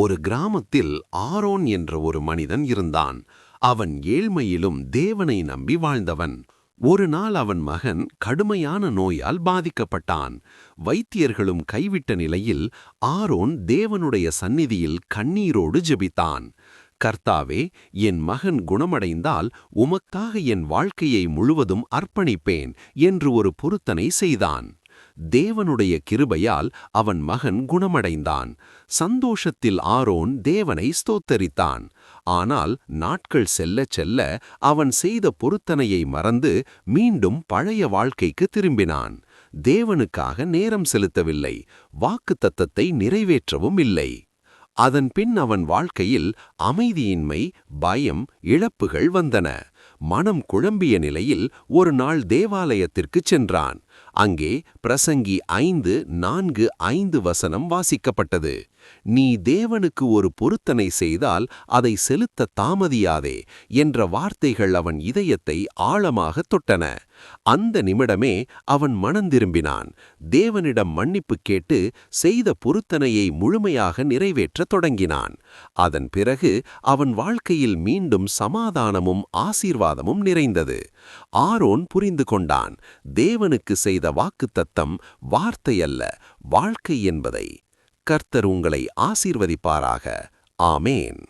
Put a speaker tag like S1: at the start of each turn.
S1: ஒரு கிராமத்தில் ஆரோன் என்ற ஒரு மனிதன் இருந்தான். அவன் ஏழ்மையிலும் தேவனை நம்பி வாழ்ந்தவன். ஒரு நாள் அவன் மகன் கடுமையான நோயால் பாதிக்கப்பட்டான். வைத்தியர்களும் கைவிட்ட நிலையில் ஆரோன் தேவனுடைய சந்நிதியில் கண்ணீரோடு ஜெபித்தான். கர்த்தாவே என் மகன் குணமடைந்தால் உமக்காக என் வாழ்க்கையை முழுவதும் அர்ப்பணிப்பேன் என்று ஒரு பொருத்தனை செய்தான். தேவனுடைய கிருபையால் அவன் மகன் குணமடைந்தான். சந்தோஷத்தில் ஆரோன் தேவனை ஸ்தோத்தரித்தான். ஆனால் நாட்கள் செல்ல செல்ல அவன் செய்த பொருத்தனையை மறந்து மீண்டும் பழைய வாழ்க்கைக்கு திரும்பினான். தேவனுக்காக நேரம் செலுத்தவில்லை. வாக்குத்தத்தத்தை நிறைவேற்றவும் இல்லை. அதன் பின் அவன் வாழ்க்கையில் அமைதியின்மை பயம் இழப்புகள் வந்தன. மனம் குழம்பிய நிலையில் ஒரு நாள் தேவாலயத்திற்குச் சென்றான். அங்கே பிரசங்கி ஐந்து நான்கு ஐந்து வசனம் வாசிக்கப்பட்டது. நீ தேவனுக்கு ஒரு பொருத்தனை செய்தால் அதை செலுத்த தாமதியாதே என்ற வார்த்தைகள் அவன் இதயத்தை ஆழமாக தொட்டன. அந்த நிமிடமே அவன் மனந்திரும்பினான் தேவனிடம் மன்னிப்பு கேட்டு செய்த பொருத்தனையை முழுமையாக நிறைவேற்றத் தொடங்கினான். அதன் பிறகு அவன் வாழ்க்கையில் மீண்டும் சமாதானமும் ஆசீர்வாதமும் நிறைந்தது. ஆரோன் புரிந்து கொண்டான் தேவனுக்கு செய்த வாக்குத்தத்தம் வார்த்தையல்ல வாழ்க்கை என்பதை. கர்த்தர் உங்களை ஆசீர்வதிப்பாராக. ஆமேன்.